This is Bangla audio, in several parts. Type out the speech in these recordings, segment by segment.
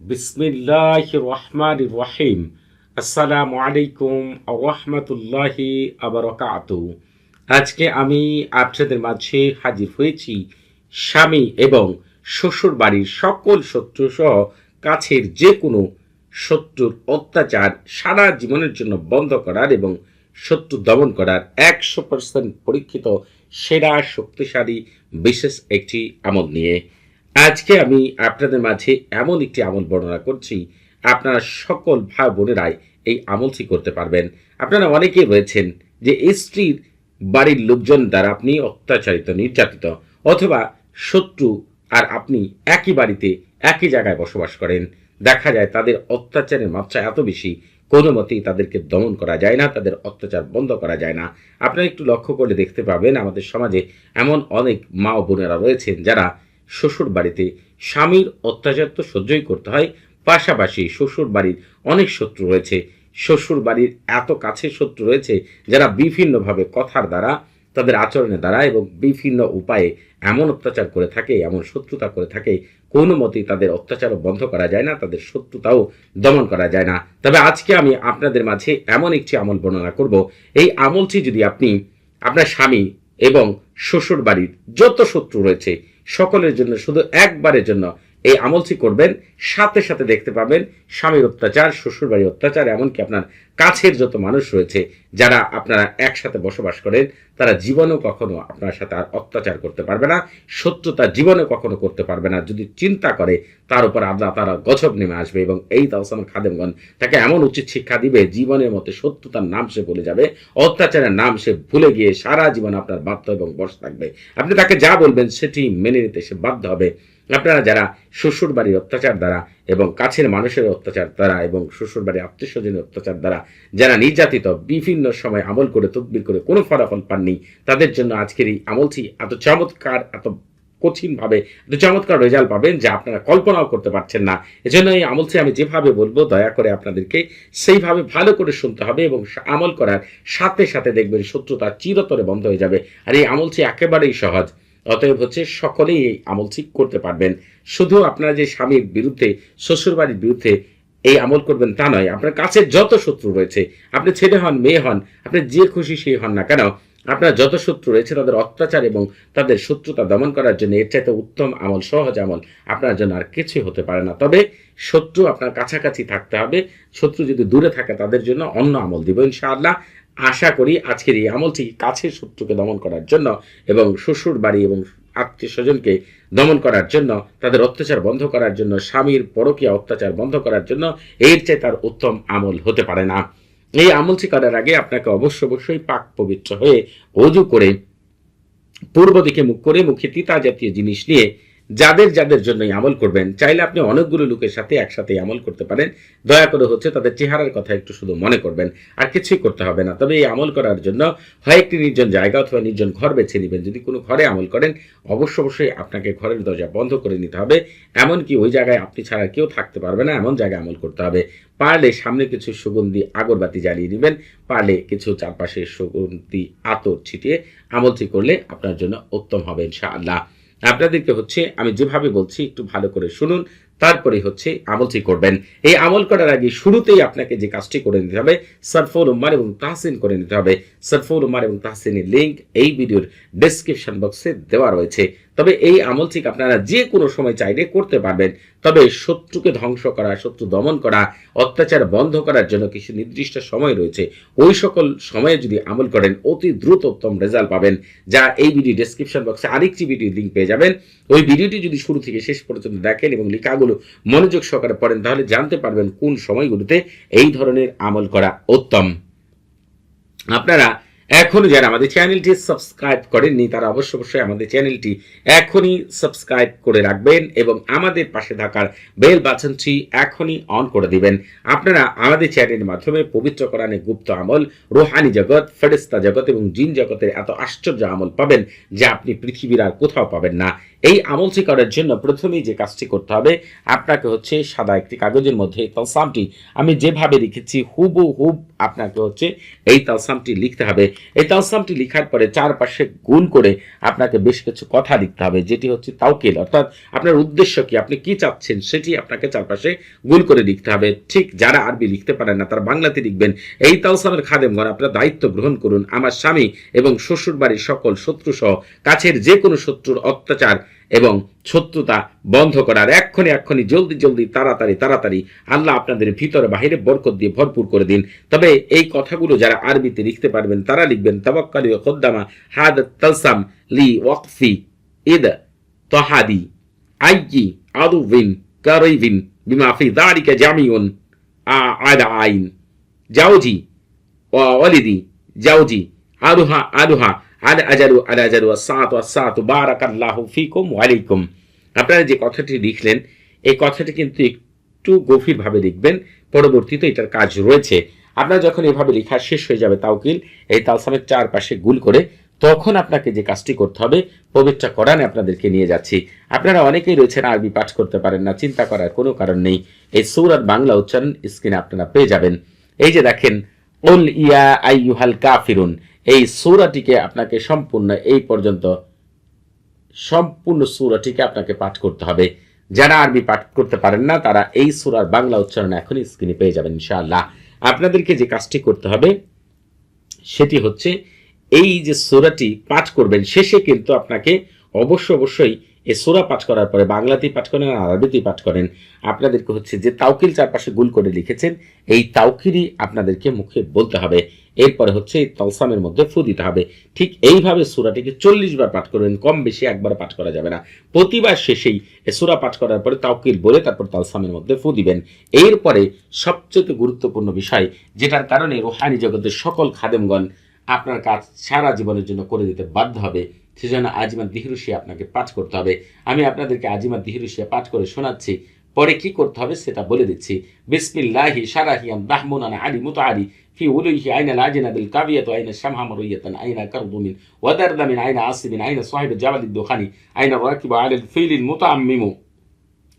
বিসমিল্লাহ রহমান রহিম। আসসালামু আলাইকুম রহমতুল্লাহি আবরকাত আজকে আমি আপনাদের মাঝে হাজির হয়েছি স্বামী এবং শ্বশুর বাড়ির সকল শত্রু সহ কাছের যে কোনো শত্রুর অত্যাচার সারা জীবনের জন্য বন্ধ করার এবং শত্রু দমন করার একশো পার্সেন্ট পরীক্ষিত, সেরা, শক্তিশালী, বিশেষ একটি আমল নিয়ে আজকে আমি আপনাদের মাঝে এমন একটি আমল বর্ণনা করছি। আপনারা সকল ভাই বোনেরাই এই আমলটি করতে পারবেন। আপনারা অনেকেই রয়েছেন যে স্ত্রীর বাড়ির লোকজন দ্বারা আপনি অত্যাচারিত, নির্যাতিত অথবা শত্রু আর আপনি একই বাড়িতে, একই জায়গায় বসবাস করেন। দেখা যায় তাদের অত্যাচারের মাত্রা এত বেশি, কোনো মতেই তাদেরকে দমন করা যায় না, তাদের অত্যাচার বন্ধ করা যায় না। আপনারা একটু লক্ষ্য করলে দেখতে পাবেন, আমাদের সমাজে এমন অনেক মা ও বোনেরা রয়েছেন যারা শ্বশুর বাড়িতে স্বামীর অত্যাচার তো সহ্যই করতে হয়, পাশাপাশি শ্বশুর বাড়ির অনেক শত্রু রয়েছে। শ্বশুর বাড়ির এত কাছে শত্রু রয়েছে যারা বিভিন্নভাবে কথার দ্বারা, তাদের আচরণের দ্বারা এবং বিভিন্ন উপায়ে এমন অত্যাচার করে থাকে, এমন শত্রুতা করে থাকে, কোনো মতেই তাদের অত্যাচারও বন্ধ করা যায় না, তাদের শত্রুতাও দমন করা যায় না। তবে আজকে আমি আপনাদের মাঝে এমন একটি আমল বর্ণনা করব। এই আমলটি যদি আপনি আপনার স্বামী এবং শ্বশুর বাড়ির যত শত্রু রয়েছে সকলের জন্য শুধু একবারের জন্য। এই আমলটি করবেন, সাথে সাথে দেখতে পাবেন স্বামীর অত্যাচার, শ্বশুরবাড়ির অত্যাচার, এমনকি আপনার কাছের যত মানুষ রয়েছে, যারা আপনারা একসাথে বসবাস করেন, তারা জীবনেও কখনো আপনার সাথে আর অত্যাচার করতে পারবে না, শত্রুতা জীবনে কখনো করতে পারবে না। যদি চিন্তা করে, তার উপর আল্লাহ তারা গছব নেমে আসবে এবং এই তাওসান খাদেমগণ তাকে এমন উচিত শিক্ষা দিবে, জীবনের মধ্যে শত্রুতার নাম সে ভুলে যাবে, অত্যাচারের নাম সে ভুলে গিয়ে সারা জীবন আপনার বাধ্য এবং বস থাকবে। আপনি তাকে যা বলবেন, সেটি মেনে নিতে সে বাধ্য হবে। আপনারা যারা শ্বশুর বাড়ির অত্যাচার দ্বারা এবং কাছের মানুষের অত্যাচার দ্বারা এবং শ্বশুর বাড়ির আত্মীয় স্বজনের অত্যাচার দ্বারা যারা নির্যাতিত, বিভিন্ন সময় আমল করে, তদবির করে কোনো ফলাফল পাননি, তাদের জন্য আজকের এই আমলটি এত চমৎকার, এত কঠিনভাবে, এত চমৎকার রেজাল্ট পাবেন যা আপনারা কল্পনাও করতে পারছেন না। এজন্য এই আমলটি আমি যেভাবে বলব, দয়া করে আপনাদেরকে সেইভাবে ভালো করে শুনতে হবে এবং আমল করার সাথে সাথে দেখবেন শত্রুতা চিরতরে বন্ধ হয়ে যাবে। আর এই আমলটি একেবারেই সহজ। অতএব হচ্ছে সকলেই এই আমল ঠিক করতে পারবেন। শুধু আপনার যে স্বামীর বিরুদ্ধে, শ্বশুরবাড়ির বিরুদ্ধে এই আমল করবেন তা নয়, আপনার কাছে যত শত্রু রয়েছে, আপনি ছেলে হন, মেয়ে হন, আপনি যে খুশি সেই হন না কেন, আপনার যত শত্রু রয়েছে, তাদের অত্যাচার এবং তাদের শত্রুতা দমন করার জন্য এর চাইতে উত্তম আমল, সহজ আমল আপনার জন্য আর কিছুই হতে পারে না। তবে শত্রু আপনার কাছাকাছি থাকতে হবে, শত্রু যদি দূরে থাকে তাদের জন্য অন্য আমল দিব ইনশাআল্লাহ। আশা করি আজকের এই আমলটি কাছের শত্রুকে দমন করার জন্য এবং শ্বশুর, বাড়ি এবং আত্মীয় স্বজনকে দমন করার জন্য, তাদের অত্যাচার বন্ধ করার জন্য, স্বামীর পরকীয়া অত্যাচার বন্ধ করার জন্য এর চেয়ে তার উত্তম আমল হতে পারে না। এই আমলটি করার আগে আপনাকে অবশ্য অবশ্যই পাক পবিত্র হয়ে অজু করে পূর্ব দিকে মুখ করে মুখে তিতা জাতীয় জিনিস নিয়ে যাদের যাদের জন্য আমল করবেন, চাইলে আপনি অনেকগুলো লোকের সাথে একসাথে আমল করতে পারেন। দয়া করে হচ্ছে তাদের চেহারার কথা একটু শুধু মনে করবেন, আর কিছুই করতে হবে না। তবে এই আমল করার জন্য হয় একটি নির্জন জায়গা অথবা নির্জন ঘর বেছে নেবেন। যদি কোনো ঘরে আমল করেন, অবশ্য অবশ্যই আপনাকে ঘরের দরজা বন্ধ করে নিতে হবে। এমনকি ওই জায়গায় আপনি ছাড়া কেউ থাকতে পারবে না, এমন জায়গায় আমল করতে হবে। পারলে সামনে কিছু সুগন্ধি আগরবাতি জ্বালিয়ে নেবেন, পারলে কিছু চারপাশে সুগন্ধি আতর ছিটিয়ে আমলটি করলে আপনার জন্য উত্তম হবে ইনশাআল্লাহ। আপনাদেরকে হচ্ছে আমি যেভাবে বলছি একটু ভালো করে শুনুন তারপরে হচ্ছে আমলটি করবেন। এই আমল করার আগে শুরুতেই আপনাকে যে কাজটি করে নিতে হবে, সরফুল উম্মার এবং তাহসিন করে নিতে হবে। সরফুল উম্মার এবং তাহসিনের লিঙ্ক এই ভিডিওর ডেসক্রিপশন বক্সে দেওয়া রয়েছে। তবে এই আমলটি আপনারা যে কোনো সময় চাইলে করতে পারবেন। তবে শত্রুকে ধ্বংস করা, শত্রু দমন করা, অত্যাচার বন্ধ করার জন্য কিছু নির্দিষ্ট সময় রয়েছে। ওই সকল সময়ে যদি আমল করেন, অতি দ্রুত উত্তম রেজাল্ট পাবেন। যা এই ভিডিও ডেসক্রিপশন বক্সে আরেকটি ভিডিও লিঙ্ক পেয়ে যাবেন। ওই ভিডিওটি যদি শুরু থেকে শেষ পর্যন্ত দেখেন এবং লেখাগুলো মনোযোগ সহকারে পড়েন তাহলে জানতে পারবেন কোন সময়গুলোতে এই ধরনের আমল করা উত্তম। আপনারা এখনও যারা আমাদের চ্যানেলটি সাবস্ক্রাইব করেননি, তারা অবশ্য অবশ্যই আমাদের চ্যানেলটি এখনই সাবস্ক্রাইব করে রাখবেন এবং আমাদের পাশে থাকার বেল বাটনটি এখনই অন করে দিবেন। আপনারা আমাদের চ্যানেলের মাধ্যমে পবিত্র কোরআনে গুপ্ত আমল, রোহানি জগৎ ফেরেস্তা জগৎ এবং জিন জগতের এত আশ্চর্য আমল পাবেন যা আপনি পৃথিবীর আর কোথাও পাবেন না। এই আমলটি করার জন্য প্রথমেই যে কাজটি করতে হবে, আপনাকে হচ্ছে সাদা একটি কাগজের মধ্যে তালসামটি আমি যেভাবে লিখেছি হুবু হুব আপনাকে হচ্ছে এই তালসামটি লিখতে হবে। এই তালসামটি লিখার পরে চারপাশে গুণ করে আপনাকে বেশ কিছু কথা লিখতে হবে, যেটি হচ্ছে তাওকিল। অর্থাৎ আপনার উদ্দেশ্য কি, আপনি কি চাচ্ছেন সেটি আপনাকে চারপাশে গুণ করে লিখতে হবে। ঠিক যারা আরবি লিখতে পারেন না, তারা বাংলাতে লিখবেন, এই তালসামের খাদেমগণ আপনার দায়িত্ব গ্রহণ করুন। আমার স্বামী এবং শ্বশুর বাড়ির সকল শত্রু সহ কাছের যে কোনো শত্রুর অত্যাচার এবং শত্রুতা বন্ধ করার এক্ষণে এক্ষণি জলদি জলদি, তাড়াতাড়ি তাড়াতাড়ি আল্লাহ আপনাদের ভিতরে বাহিরে বরকত দিয়ে ভরপুর করে দিন। তবে এই কথাগুলো যারা আরবিতে লিখতে পারবেন, তারা লিখবেন তাবাক্কালি ও খদ্দামা হাদ তালসাম লি ওয়াকফি ইদ তহাদি আইকি আদুবিন কারাইবিন বিমা ফি দারিকা জামিউন আদা আইন। জাওজি ওয়ালিদি জাওজি আলুহা আলুহা আল আজারু ফিকুম ওয়ালাইকুম আপনারা যে কথাটি লিখলেন, এই কথাটি কিন্তু একটু গভীরভাবে লিখবেন, পরবর্তীতে এটার কাজ রয়েছে। আপনার যখন এভাবে লেখা শেষ হয়ে যাবে তাওকিল, এই তালসামের চারপাশে গুল করে, তখন আপনাকে যে কাজটি করতে হবে, পবিত্র কোরআনে আপনাদেরকে নিয়ে যাচ্ছি। আপনারা অনেকেই রয়েছেন আরবি পাঠ করতে পারেন না, চিন্তা করার কোনো কারণ নেই। এই সৌরাত বাংলা উচ্চারণ স্ক্রিনে আপনারা পেয়ে যাবেন। এই যে দেখেন, উল ইয়া আইয়ুহাল কাফিরুন এই সৌরাটিকে আপনাকে সম্পূর্ণ, এই পর্যন্ত সম্পূর্ণ সূরাটিকে আপনাকে পাঠ করতে হবে। যারা আরবি পাঠ করতে পারেন না, তারা এই সূরার বাংলা উচ্চারণ এখনই স্ক্রিনে পেয়ে যাবেন, ইনশাআল্লাহ। আপনাদেরকে যে কাজটি করতে হবে, সেটি হচ্ছে, এই যে সূরাটি পাঠ করবেন, শেষে কিন্তু আপনাকে অবশ্য অবশ্যই এই সূরা পাঠ করার পরে বাংলাতেই পাঠ করেন আর আরবিতেই পাঠ করেন, আপনাদেরকে হচ্ছে যে তাওকিল চারপাশে গুল করে লিখেছেন, এই তাওকিলই আপনাদেরকে মুখে বলতে হবে। এরপরে হচ্ছে এই তলসামের মধ্যে ফু দিতে হবে। ঠিক এইভাবে সুরাটিকে চল্লিশ বার পাঠ করবেন, কম বেশি একবার পাঠ করা যাবে না। প্রতিবার শেষেই এ সুরা পাঠ করার পরে তাওকিল বলে তারপর তালসামের মধ্যে ফু দিবেন। এরপরে সবচেয়ে গুরুত্বপূর্ণ বিষয়, যেটার কারণে রোহানি জগতের সকল খাদেমগণ আপনার কাজ সারা জীবনের জন্য করে দিতে বাধ্য হবে সেজন্য আজিমা দিহরুশিয়া আপনাকে পাঠ করতে হবে আমি আপনাদেরকে আজিমা দিহরুশিয়া পাঠ করে শোনাচ্ছি পরে কি করতে হবে সেটা বলে দিচ্ছি বিসমিল্লাহি সারাহিয়ান দাহমুনান আলী মুতাআলি في وليه أين العجنة الكافية أين الشمعة مروية أين كرض من ودرد من أين عاصب أين صاحب الجبل الدخاني أين الراكب على الفيل المتعمم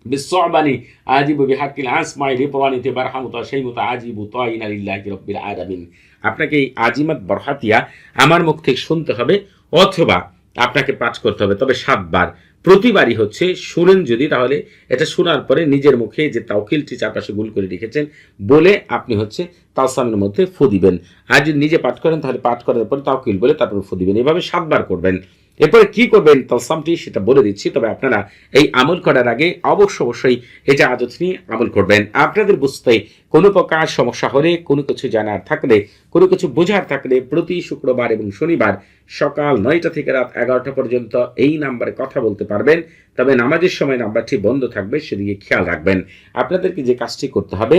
بالصعبن عاجب بحق العاصمع لبران تبرحم تشيم عاجب طائن لله رب العالمين আপনাকে এই আজিমাত বরহাতিয়া আমার মুখ থেকে শুনতে হবে অথবা আপনাকে পাঠ করতে হবে। তবে সাতবার। প্রতিবারই হচ্ছে শুনেন যদি, তাহলে এটা শোনার পরে নিজের মুখে যে তাওকিলটি চারপাশে গুল করে রেখেছেন বলে আপনি হচ্ছে তালসামের মধ্যে ফু দিবেন। আর যদি নিজে পাঠ করেন, তাহলে পাঠ করার পরে তাওকিল বলে তারপর ফু দিবেন। এভাবে সাতবার করবেন। এরপরে কি করবেন? তালসামটি সেটা বলে দিচ্ছি। তবে আপনারা এই আমল করার আগে অবশ্য অবশ্যই যে আদত নিয়ে আমল করবেন। আপনাদের বুঝতে কোনো প্রকার সমস্যা হলে, কোনো কিছু জানার থাকলে, কোনো কিছু বোঝার থাকলে প্রতি শুক্রবার এবং শনিবার সকাল নয়টা থেকে রাত এগারোটা পর্যন্ত এই নাম্বারে কথা বলতে পারবেন। তবে নামাজের সময় নাম্বারটি বন্ধ থাকবে, সেদিকে খেয়াল রাখবেন। আপনাদেরকে যে কাজটি করতে হবে,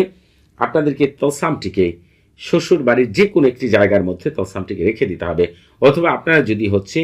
আপনাদেরকে তলসামটিকে শ্বশুর বাড়ির যে কোনো একটি জায়গার মধ্যে তলসামটিকে রেখে দিতে হবে। অথবা আপনারা যদি হচ্ছে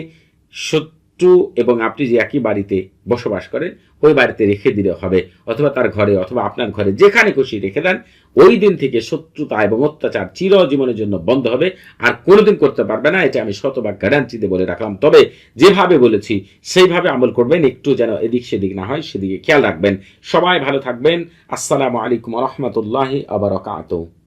শত্রু এবং আপনি যে একই বাড়িতে বসবাস করেন, ওই বাড়িতে রেখে দিলে হবে। অথবা তার ঘরে অথবা আপনার ঘরে যেখানে খুশি রেখে দেন, ওই দিন থেকে শত্রুতা এবং অত্যাচার চিরজীবনের জন্য বন্ধ হবে। আর কোনোদিন করতে পারবে না, এটা আমি শতভাগ গ্যারান্টিতে বলে রাখলাম। তবে যেভাবে বলেছি, সেইভাবে আমল করবেন, একটু যেন এদিক সেদিক না হয়, সেদিকে খেয়াল রাখবেন। সবাই ভালো থাকবেন। আসসালামু আলাইকুম রহমতুল্লাহ আবার